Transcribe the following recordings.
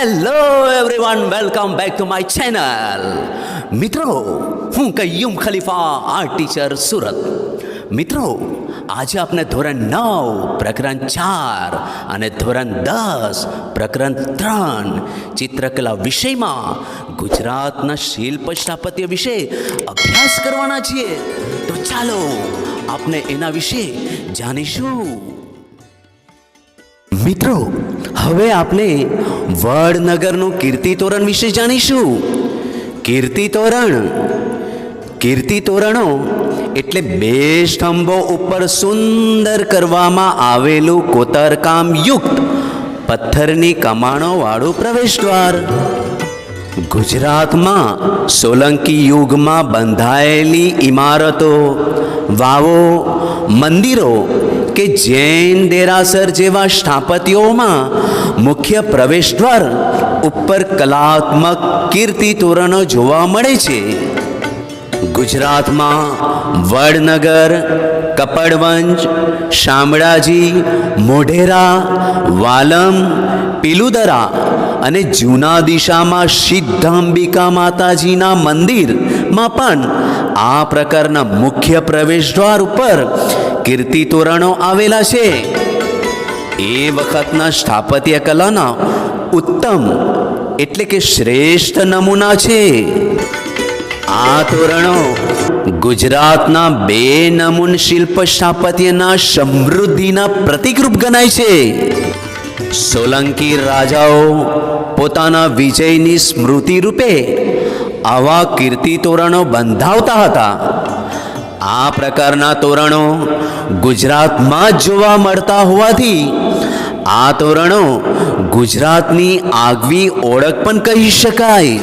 Hello everyone welcome back to my channel મિત્રો હું Kaiyum Khalifa art teacher Surat. મિત્રો આજે આપણે ધોરણ નવ, પ્રકરણ ચાર અને ધોરણ દસ, પ્રકરણ ત્રણ ચિત્રકલા વિષયમાં ગુજરાતના શિલ્પ સ્થાપત્ય વિશે અભ્યાસ કરવાના છીએ. તો ચાલો આપણે એના વિશે જાણીશું. મિત્રો, હવે આપણે વડનગરનું કીર્તિ તોરણ વિશે જાણીશું. કીર્તિ તોરણ, કીર્તિ તોરણો એટલે બે સ્તંભો ઉપર સુંદર કરવામાં આવેલું કોતરકામ યુક્ત પથ્થરની કમાણો વાળું પ્રવેશદ્વાર. ગુજરાતમાં સોલંકી યુગમાં બંધાયેલી ઇમારતો, વાવો, મંદિરો કે જૈન દેરાસર જેવા સ્થાપત્યોમાં મુખ્ય પ્રવેશદ્વાર ઉપર કલાત્મક કીર્તિ તોરણો જોવા મળે છે. ગુજરાતમાં વડનગર, કપડવંજ, શામળાજી, મોઢેરા, વાલમ, પિલુદરા અને જૂના દિશામાં સિદ્ધાંબિકા માતાજીના મંદિરમાં પણ આ પ્રકારના મુખ્ય પ્રવેશદ્વાર ઉપર કીર્તિ તોરણો આવેલા છે. એ વખતના સ્થાપત્ય કલાના ઉત્તમ એટલે કે શ્રેષ્ઠ નમૂના છે. આ તોરણો ગુજરાતના બે નમૂન શિલ્પ સ્થાપત્યના સમૃદ્ધિના પ્રતિકરૂપ ગણાય છે. સોલંકી રાજાઓ પોતાના વિજયની સ્મૃતિ રૂપે આવા કીર્તિ તોરણો બંધાવતા હતા. આ પ્રકારના તોરણો ગુજરાતમાં જ જોવા મળતા હોવાથી આ તોરણો ગુજરાતની આગવી ઓળખ પણ કહી શકાય.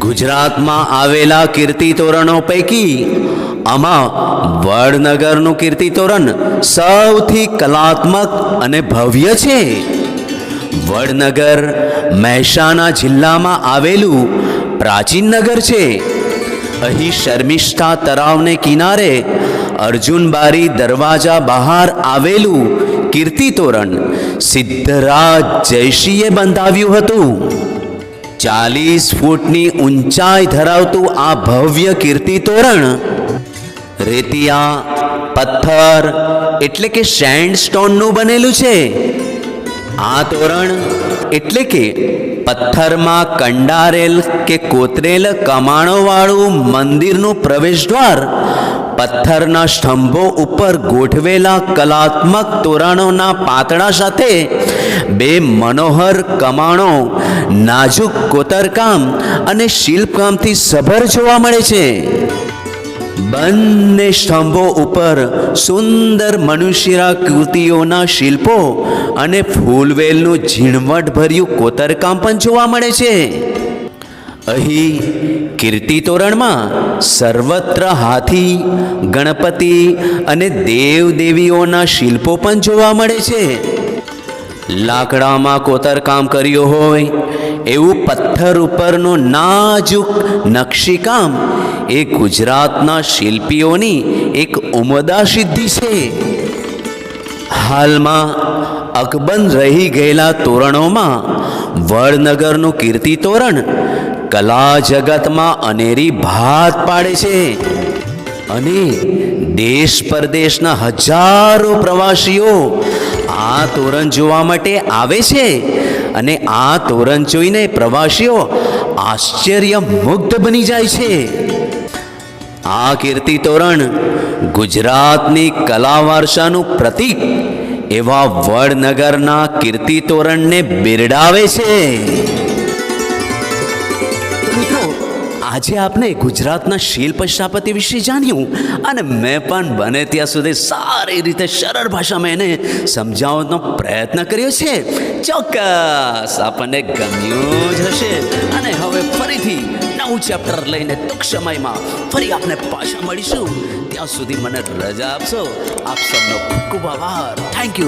ગુજરાતમાં આવેલા કીર્તિ તોરણો પૈકી આમાં વડનગરનું કીર્તિ તોરણ સૌથી કલાત્મક અને ભવ્ય છે. વડનગર મહેસાણા જિલ્લામાં આવેલું પ્રાચીન નગર છે. અહીં શર્મિષ્ઠા તળાવને કિનારે અર્જુનબારી દરવાજા બહાર આવેલું કીર્તિ તોરણ સિદ્ધરાજ જયશીએ બંધાવ્યું હતું. ચાલીસ ફૂટની ઊંચાઈ ધરાવતું આ ભવ્ય કીર્તિ તોરણ રેતિયા, પથ્થર એટલે કે સેન્ડસ્ટોનનું બનેલું છે. આ તોરણ એટલે કે પથ્થરમાં કંડારેલ કે કોતરેલ કમાણોવાળું મંદિરનું પ્રવેશદ્વાર, પથ્થરના સ્તંભો ઉપર ગોઠવેલા કલાત્મક તોરણોના પાતળા સાથે બે મનોહર કમાણો, નાજુક કોતરકામ અને શિલ્પકામથી સભર જોવા મળે છે. બંને સ્તંભો ઉપર સુંદર મનુષ્યાકૃતિઓના શિલ્પો અને ફૂલવેલનું ઝીણવટભર્યું કોતરકામ પણ જોવા મળે છે. અહીં કીર્તિ તોરણમાં સર્વત્ર હાથી, ગણપતિ અને દેવદેવીઓના શિલ્પો પણ જોવા મળે છે. લાકડામાં કોતરકામ કર્યું હોય એવું પથ્થર ઉપરનું નાજુક નકશીકામ એ ગુજરાતના શિલ્પીઓની એક ઉમદા સિદ્ધિ છે. હાલમાં અકબંધ રહી ગયેલા તોરણોમાં વડનગરનું કીર્તિ તોરણ કલા જગતમાં અનેરી ભાત પાડે છે અને દેશ પરદેશના હજારો પ્રવાસીઓ આ તોરણ જોવા માટે આવે છે. અને આ તોરણ જોઈને પ્રવાસીઓ આશ્ચર્ય મુગ્ધ બની જાય છે. આ કીર્તિ તોરણ ગુજરાતની કલા વારસાનું પ્રતીક એવા વડનગરના કીર્તિ તોરણને બિરડાવે છે. આજે આપણે ગુજરાતના શિલ્પ સ્થાપત્ય વિશે જાણ્યું અને મેં પણ બને ત્યાં સુધી સારી રીતે સરળ ભાષામાં એને સમજાવવાનો પ્રયત્ન કર્યો છે. ચોક્કસ, આપણને ગમ્યું જ હશે. અને હવે ફરીથી નવું ચેપ્ટર લઈને ટૂંક સમયમાં ફરી આપણે પાછા મળીશું. ત્યાં સુધી મને રજા આપશો. આપ સૌનો ખૂબ ખૂબ આભાર. Thank you